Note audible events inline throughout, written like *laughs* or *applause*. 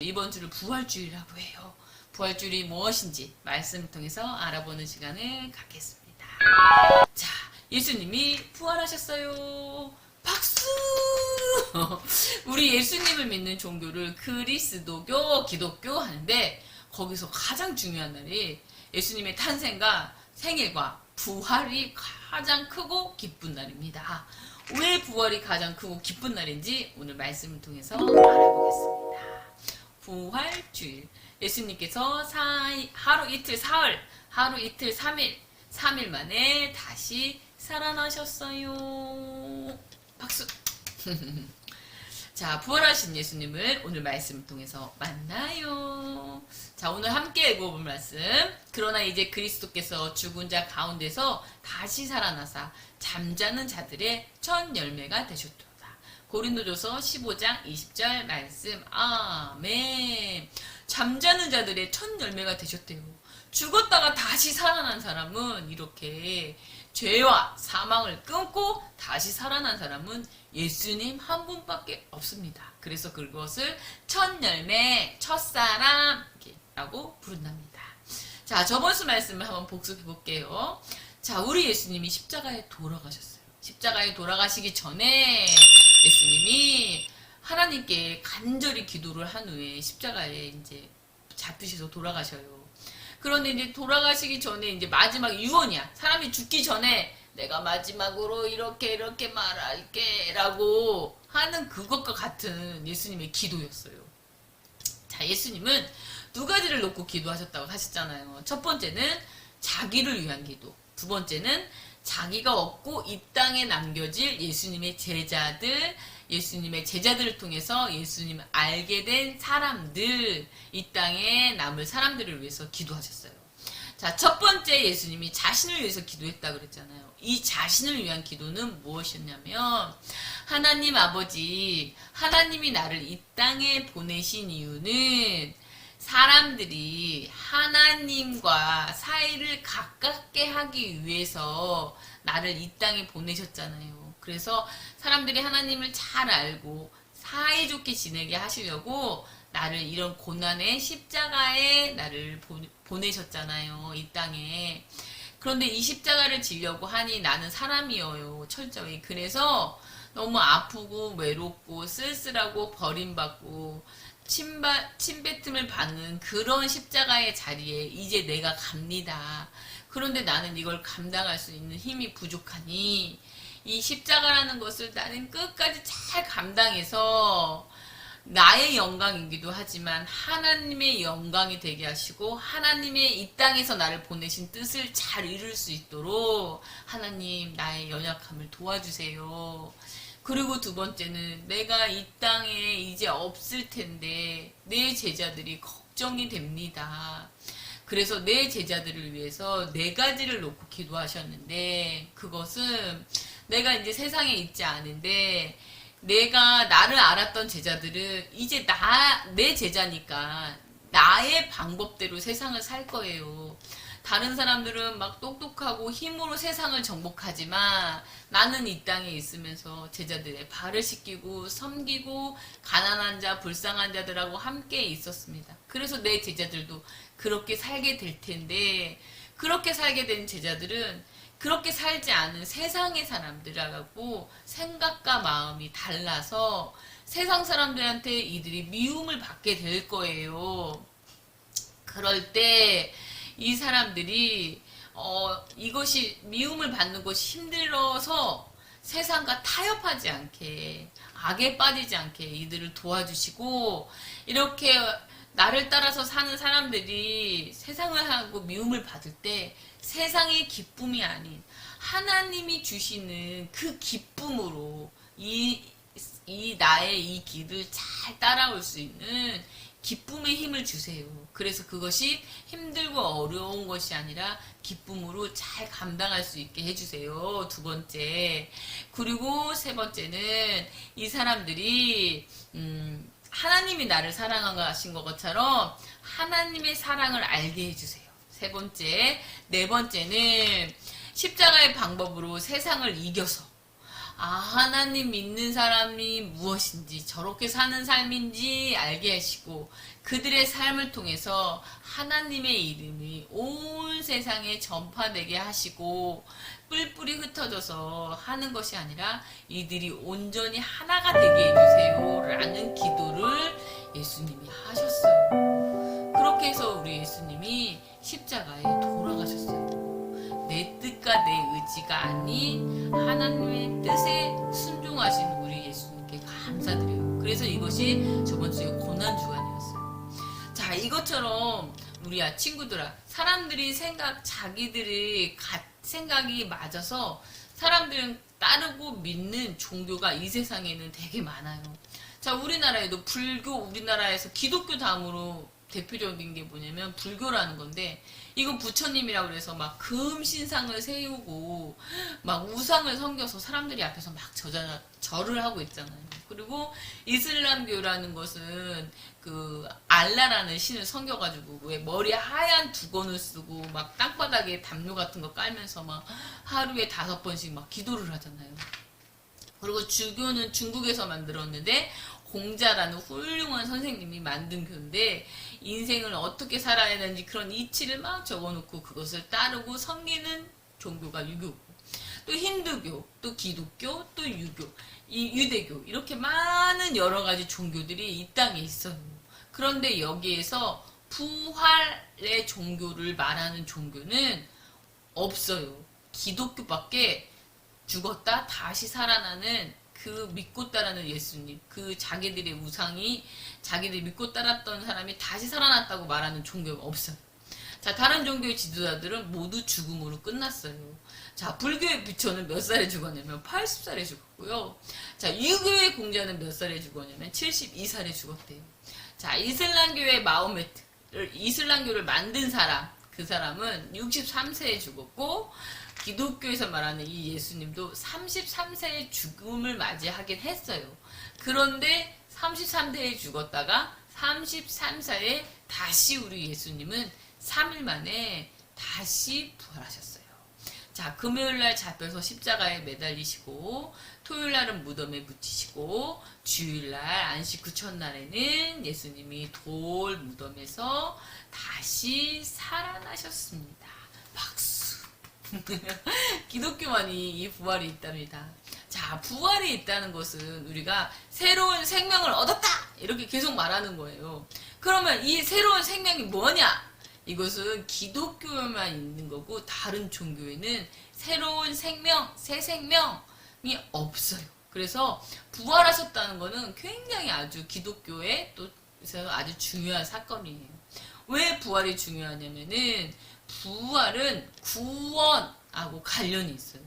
이번 주를 부활주일이라고 해요. 부활주일이 무엇인지 말씀을 통해서 알아보는 시간을 갖겠습니다. 자, 예수님이 부활하셨어요. 박수! *laughs* 우리 예수님을 믿는 종교를 그리스도교, 기독교 하는데 거기서 가장 중요한 날이 예수님의 탄생과 생일과 부활이 가장 크고 기쁜 날입니다. 왜 부활이 가장 크고 기쁜 날인지 오늘 말씀을 통해서 알아보겠습니다. 부활주일. 예수님께서 사, 하루 이틀 사흘, 하루 이틀 삼일, 삼일 만에 다시 살아나셨어요. 박수. *laughs* 자, 부활하신 예수님을 오늘 말씀을 통해서 만나요. 자, 오늘 함께 읽어볼 말씀. 그러나 이제 그리스도께서 죽은 자 가운데서 다시 살아나사 잠자는 자들의 첫 열매가 되셨도다. 고린도조서 15장 20절 말씀. 아멘. 잠자는 자들의 첫 열매가 되셨대요. 죽었다가 다시 살아난 사람은 이렇게 죄와 사망을 끊고 다시 살아난 사람은 예수님 한 분밖에 없습니다. 그래서 그것을 첫 열매, 첫사람이라고 부른답니다. 자, 저번 수 말씀을 한번 복습해 볼게요. 자, 우리 예수님이 십자가에 돌아가셨어요. 십자가에 돌아가시기 전에 예수님이 하나님께 간절히 기도를 한 후에 십자가에 이제 잡히셔서 돌아가셔요. 그런데 이제 돌아가시기 전에 이제 마지막 유언이야. 사람이 죽기 전에 내가 마지막으로 이렇게 이렇게 말할게 라고 하는 그것과 같은 예수님의 기도였어요. 자, 예수님은 두 가지를 놓고 기도하셨다고 하셨잖아요. 첫 번째는 자기를 위한 기도. 두 번째는 자기가 얻고 이 땅에 남겨질 예수님의 제자들, 예수님의 제자들을 통해서 예수님을 알게 된 사람들, 이 땅에 남을 사람들을 위해서 기도하셨어요. 자, 첫 번째 예수님이 자신을 위해서 기도했다 그랬잖아요. 이 자신을 위한 기도는 무엇이었냐면, 하나님 아버지, 하나님이 나를 이 땅에 보내신 이유는 사람들이 하나님과 사이를 가깝게 하기 위해서 나를 이 땅에 보내셨잖아요. 그래서 사람들이 하나님을 잘 알고 사이좋게 지내게 하시려고 나를 이런 고난의 십자가에 나를 보, 보내셨잖아요. 이 땅에. 그런데 이 십자가를 지려고 하니 나는 사람이어요. 철저히. 그래서 너무 아프고 외롭고 쓸쓸하고 버림받고 침바, 침뱉음을 받는 그런 십자가의 자리에 이제 내가 갑니다. 그런데 나는 이걸 감당할 수 있는 힘이 부족하니 이 십자가라는 것을 나는 끝까지 잘 감당해서 나의 영광이기도 하지만 하나님의 영광이 되게 하시고 하나님의 이 땅에서 나를 보내신 뜻을 잘 이룰 수 있도록 하나님 나의 연약함을 도와주세요. 그리고 두 번째는 내가 이 땅에 이제 없을 텐데 내 제자들이 걱정이 됩니다. 그래서 내 제자들을 위해서 네 가지를 놓고 기도하셨는데 그것은 내가 이제 세상에 있지 않은데 내가 나를 알았던 제자들은 이제 나, 내 제자니까 나의 방법대로 세상을 살 거예요. 다른 사람들은 막 똑똑하고 힘으로 세상을 정복하지만 나는 이 땅에 있으면서 제자들의 발을 씻기고 섬기고 가난한 자, 불쌍한 자들하고 함께 있었습니다. 그래서 내 제자들도 그렇게 살게 될 텐데 그렇게 살게 된 제자들은 그렇게 살지 않은 세상의 사람들하고 생각과 마음이 달라서 세상 사람들한테 이들이 미움을 받게 될 거예요. 그럴 때 이 사람들이 어, 이것이 미움을 받는 것이 힘들어서 세상과 타협하지 않게 악에 빠지지 않게 이들을 도와주시고 이렇게 나를 따라서 사는 사람들이 세상을 하고 미움을 받을 때 세상의 기쁨이 아닌 하나님이 주시는 그 기쁨으로 이, 이 나의 이 길을 잘 따라올 수 있는 기쁨의 힘을 주세요. 그래서 그것이 힘들고 어려운 것이 아니라 기쁨으로 잘 감당할 수 있게 해주세요. 두 번째. 그리고 세 번째는 이 사람들이, 음, 하나님이 나를 사랑하신 것처럼 하나님의 사랑을 알게 해주세요. 세 번째. 네 번째는 십자가의 방법으로 세상을 이겨서 아, 하나님 믿는 사람이 무엇인지, 저렇게 사는 삶인지 알게 하시고, 그들의 삶을 통해서 하나님의 이름이 온 세상에 전파되게 하시고, 뿔뿔이 흩어져서 하는 것이 아니라 이들이 온전히 하나가 되게 해주세요. 라는 기도를 예수님이 하셨어요. 그렇게 해서 우리 예수님이 십자가에 돌아가셨어요. 내 뜻과 내 의지가 아닌 하나님의 뜻에 순종하신 우리 예수님께 감사드려요. 그래서 이것이 저번 주에 고난 주간이었어요. 자, 이것처럼 우리야 친구들아, 사람들이 생각, 자기들이 가, 생각이 맞아서 사람들은 따르고 믿는 종교가 이 세상에는 되게 많아요. 자, 우리나라에도 불교, 우리나라에서 기독교 다음으로 대표적인 게 뭐냐면 불교라는 건데 이거 부처님이라고 그래서 막 금신상을 세우고 막 우상을 섬겨서 사람들이 앞에서 막 저자, 절을 하고 있잖아요. 그리고 이슬람교라는 것은 그 알라라는 신을 섬겨가지고 왜 머리에 하얀 두건을 쓰고 막 땅바닥에 담요 같은 거 깔면서 막 하루에 다섯 번씩 막 기도를 하잖아요. 그리고 주교는 중국에서 만들었는데 공자라는 훌륭한 선생님이 만든 교인데 인생을 어떻게 살아야 되는지 그런 이치를 막 적어놓고 그것을 따르고 섬기는 종교가 유교고 또 힌두교, 또 기독교, 또 유교, 이 유대교 이렇게 많은 여러 가지 종교들이 이 땅에 있어요. 그런데 여기에서 부활의 종교를 말하는 종교는 없어요. 기독교밖에 죽었다 다시 살아나는 그 믿고 따르는 예수님, 그 자기들의 우상이 자기들이 믿고 따랐던 사람이 다시 살아났다고 말하는 종교가 없어요. 자, 다른 종교의 지도자들은 모두 죽음으로 끝났어요. 자, 불교의 부처는 몇 살에 죽었냐면 80살에 죽었고요. 자, 유교의 공자는 몇 살에 죽었냐면 72살에 죽었대요. 자, 이슬람교의 마호메트를 이슬람교를 만든 사람, 그 사람은 63세에 죽었고 기독교에서 말하는 이 예수님도 33세의 죽음을 맞이하긴 했어요. 그런데 33세에 죽었다가 33살에 다시 우리 예수님은 3일 만에 다시 부활하셨어요. 자, 금요일 날 잡혀서 십자가에 매달리시고 토요일 날은 무덤에 묻히시고 주일 날 안식 구 첫날에는 예수님이 돌 무덤에서 다시 살아나셨습니다. 박수. *laughs* 기독교만이 이 부활이 있답니다. 자, 부활이 있다는 것은 우리가 새로운 생명을 얻었다! 이렇게 계속 말하는 거예요. 그러면 이 새로운 생명이 뭐냐? 이것은 기독교에만 있는 거고, 다른 종교에는 새로운 생명, 새 생명이 없어요. 그래서 부활하셨다는 것은 굉장히 아주 기독교에 또 아주 중요한 사건이에요. 왜 부활이 중요하냐면은 부활은 구원하고 관련이 있어요.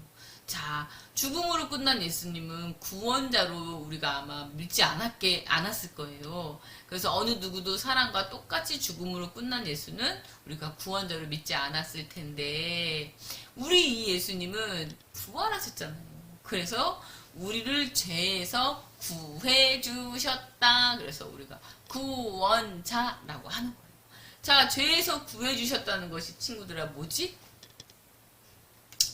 자, 죽음으로 끝난 예수님은 구원자로 우리가 아마 믿지 않았게, 않았을 거예요. 그래서 어느 누구도 사랑과 똑같이 죽음으로 끝난 예수는 우리가 구원자로 믿지 않았을 텐데, 우리 이 예수님은 부활하셨잖아요. 그래서 우리를 죄에서 구해 주셨다. 그래서 우리가 구원자라고 하는 거예요. 자, 죄에서 구해주셨다는 것이 친구들아 뭐지?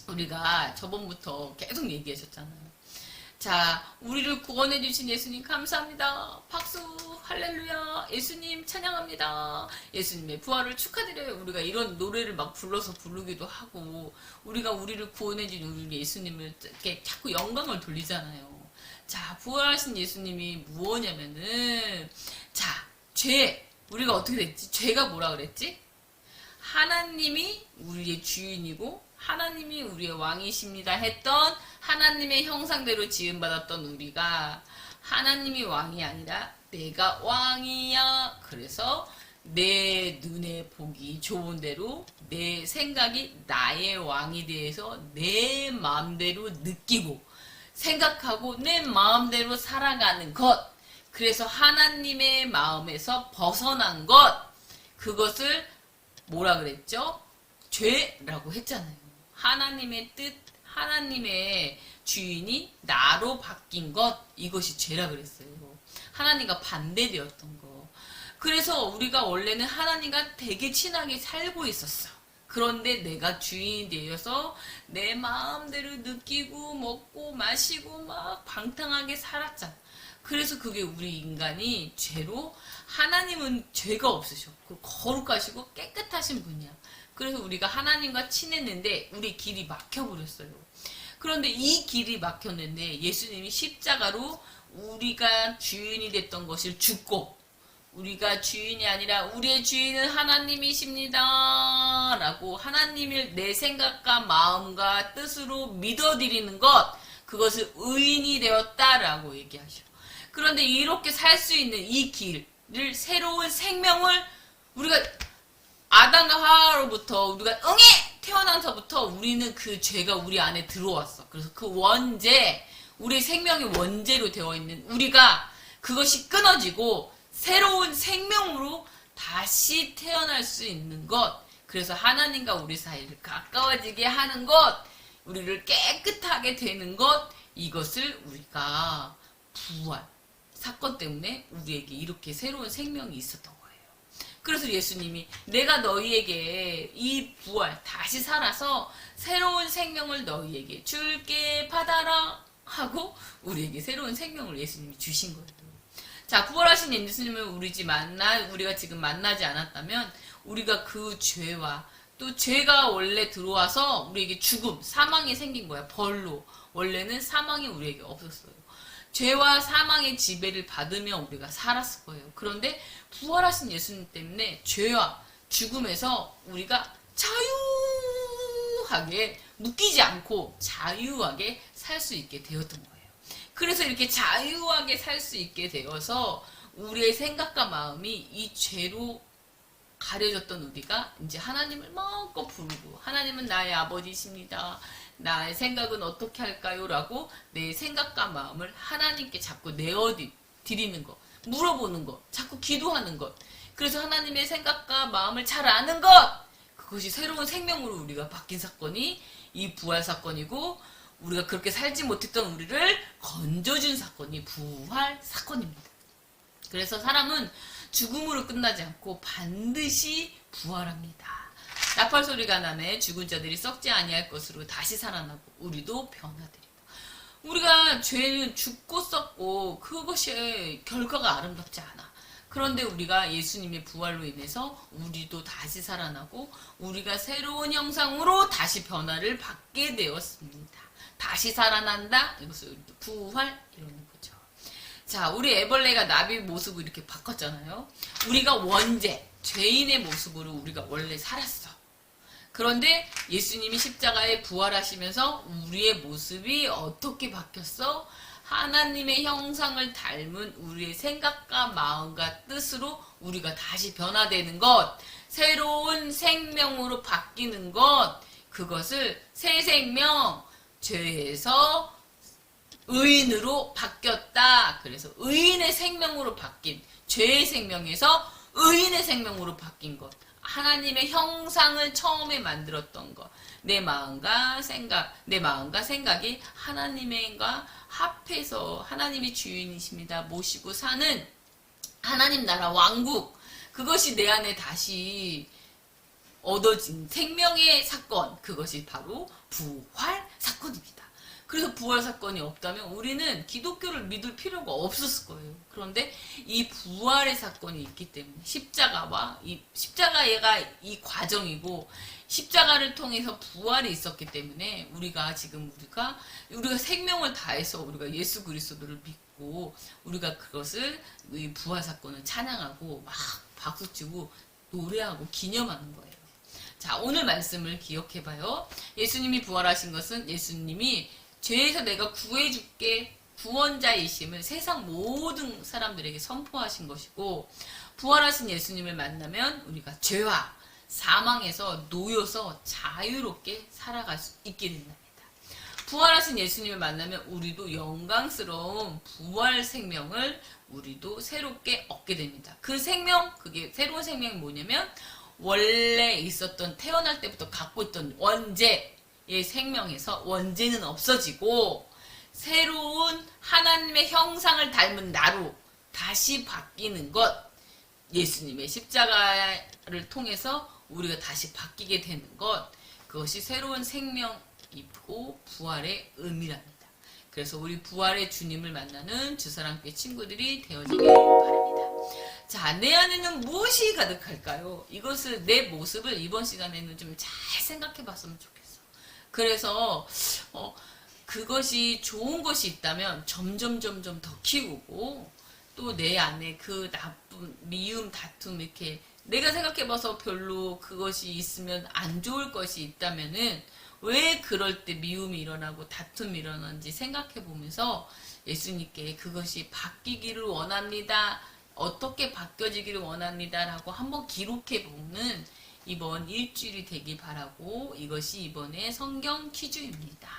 우리가 저번부터 계속 얘기하셨잖아요. 자, 우리를 구원해 주신 예수님 감사합니다. 박수, 할렐루야. 예수님 찬양합니다. 예수님의 부활을 축하드려요. 우리가 이런 노래를 막 불러서 부르기도 하고, 우리가 우리를 구원해준 우리 예수님을 이렇게 자꾸 영광을 돌리잖아요. 자, 부활하신 예수님이 무엇냐면은, 자, 죄, 우리가 어떻게 됐지? 죄가 뭐라 그랬지? 하나님이 우리의 주인이고 하나님이 우리의 왕이십니다 했던 하나님의 형상대로 지음받았던 우리가 하나님이 왕이 아니라 내가 왕이야. 그래서 내 눈에 보기 좋은 대로 내 생각이 나의 왕이 대해서 내 마음대로 느끼고 생각하고 내 마음대로 살아가는 것. 그래서 하나님의 마음에서 벗어난 것, 그것을 뭐라 그랬죠? 죄라고 했잖아요. 하나님의 뜻, 하나님의 주인이 나로 바뀐 것, 이것이 죄라 그랬어요. 하나님과 반대되었던 거. 그래서 우리가 원래는 하나님과 되게 친하게 살고 있었어. 그런데 내가 주인이 되어서 내 마음대로 느끼고 먹고 마시고 막 방탕하게 살았잖아. 그래서 그게 우리 인간이 죄로 하나님은 죄가 없으셔. 그 거룩하시고 깨끗하신 분이야. 그래서 우리가 하나님과 친했는데 우리 길이 막혀버렸어요. 그런데 이 길이 막혔는데 예수님이 십자가로 우리가 주인이 됐던 것을 죽고 우리가 주인이 아니라 우리의 주인은 하나님이십니다. 라고 하나님을 내 생각과 마음과 뜻으로 믿어드리는 것, 그것을 의인이 되었다라고 얘기하셔. 그런데 이렇게 살 수 있는 이 길을 새로운 생명을 우리가 아담과 하와로부터 우리가 응애 태어나서부터 우리는 그 죄가 우리 안에 들어왔어. 그래서 그 원죄, 우리 생명의 원죄로 되어 있는 우리가 그것이 끊어지고 새로운 생명으로 다시 태어날 수 있는 것. 그래서 하나님과 우리 사이를 가까워지게 하는 것, 우리를 깨끗하게 되는 것, 이것을 우리가 부활, 사건 때문에 우리에게 이렇게 새로운 생명이 있었던 거예요. 그래서 예수님이 내가 너희에게 이 부활 다시 살아서 새로운 생명을 너희에게 줄게 받아라 하고 우리에게 새로운 생명을 예수님이 주신 거예요. 자, 부활하신 예수님을 우리 집 만나 우리가 지금 만나지 않았다면 우리가 그 죄와 또 죄가 원래 들어와서 우리에게 죽음, 사망이 생긴 거야. 벌로. 원래는 사망이 우리에게 없었어요. 죄와 사망의 지배를 받으며 우리가 살았을 거예요. 그런데 부활하신 예수님 때문에 죄와 죽음에서 우리가 자유하게 묶이지 않고 자유하게 살 수 있게 되었던 거예요. 그래서 이렇게 자유하게 살 수 있게 되어서 우리의 생각과 마음이 이 죄로 가려졌던 우리가 이제 하나님을 마음껏 부르고 하나님은 나의 아버지십니다. 나의 생각은 어떻게 할까요? 라고 내 생각과 마음을 하나님께 자꾸 내어드리는 것, 물어보는 것, 자꾸 기도하는 것. 그래서 하나님의 생각과 마음을 잘 아는 것! 그것이 새로운 생명으로 우리가 바뀐 사건이 이 부활 사건이고 우리가 그렇게 살지 못했던 우리를 건져준 사건이 부활 사건입니다. 그래서 사람은 죽음으로 끝나지 않고 반드시 부활합니다. 나팔 소리가 나네 죽은 자들이 썩지 아니할 것으로 다시 살아나고 우리도 변화되리다. 우리가 죄는 죽고 썩고 그것이 결과가 아름답지 않아. 그런데 우리가 예수님의 부활로 인해서 우리도 다시 살아나고 우리가 새로운 형상으로 다시 변화를 받게 되었습니다. 다시 살아난다. 이것을 부활 이러는 거죠. 자, 우리 애벌레가 나비 모습을 이렇게 바꿨잖아요. 우리가 원죄, 죄인의 모습으로 우리가 원래 살았어. 그런데 예수님이 십자가에 부활하시면서 우리의 모습이 어떻게 바뀌었어? 하나님의 형상을 닮은 우리의 생각과 마음과 뜻으로 우리가 다시 변화되는 것, 새로운 생명으로 바뀌는 것, 그것을 새 생명, 죄에서 의인으로 바뀌었다. 그래서 의인의 생명으로 바뀐 죄의 생명에서 의인의 생명으로 바뀐 것. 하나님의 형상을 처음에 만들었던 것. 내 마음과 생각, 내 마음과 생각이 하나님과 합해서 하나님이 주인이십니다. 모시고 사는 하나님 나라 왕국. 그것이 내 안에 다시 얻어진 생명의 사건. 그것이 바로 부활 사건입니다. 그래서 부활 사건이 없다면 우리는 기독교를 믿을 필요가 없었을 거예요. 그런데 이 부활의 사건이 있기 때문에 십자가와 이 십자가가 이 과정이고 십자가를 통해서 부활이 있었기 때문에 우리가 지금 우리가 우리가 생명을 다해서 우리가 예수 그리스도를 믿고 우리가 그것을 이 부활 사건을 찬양하고 막 박수치고 노래하고 기념하는 거예요. 자, 오늘 말씀을 기억해 봐요. 예수님이 부활하신 것은 예수님이 죄에서 내가 구해줄게 구원자이심을 세상 모든 사람들에게 선포하신 것이고 부활하신 예수님을 만나면 우리가 죄와 사망에서 놓여서 자유롭게 살아갈 수 있게 된답니다. 부활하신 예수님을 만나면 우리도 영광스러운 부활 생명을 우리도 새롭게 얻게 됩니다. 그 생명, 그게 새로운 생명이 뭐냐면 원래 있었던 태어날 때부터 갖고 있던 원죄 의 생명에서 원죄는 없어지고 새로운 하나님의 형상을 닮은 나로 다시 바뀌는 것 예수님의 십자가를 통해서 우리가 다시 바뀌게 되는 것 그것이 새로운 생명이고 부활의 의미랍니다. 그래서 우리 부활의 주님을 만나는 주사랑교회 친구들이 되어지길 바랍니다. 자, 내 안에는 무엇이 가득할까요? 이것을 내 모습을 이번 시간에는 좀 잘 생각해 봤으면 좋겠어. 그래서 어, 그것이 좋은 것이 있다면 점점 점점 더 키우고 또 내 안에 그 나쁜 미움 다툼 이렇게 내가 생각해봐서 별로 그것이 있으면 안 좋을 것이 있다면은 왜 그럴 때 미움이 일어나고 다툼이 일어나는지 생각해 보면서 예수님께 그것이 바뀌기를 원합니다. 어떻게 바뀌어지기를 원합니다라고 한번 기록해 보는 이번 일주일이 되길 바라고 이것이 이번에 성경 퀴즈입니다.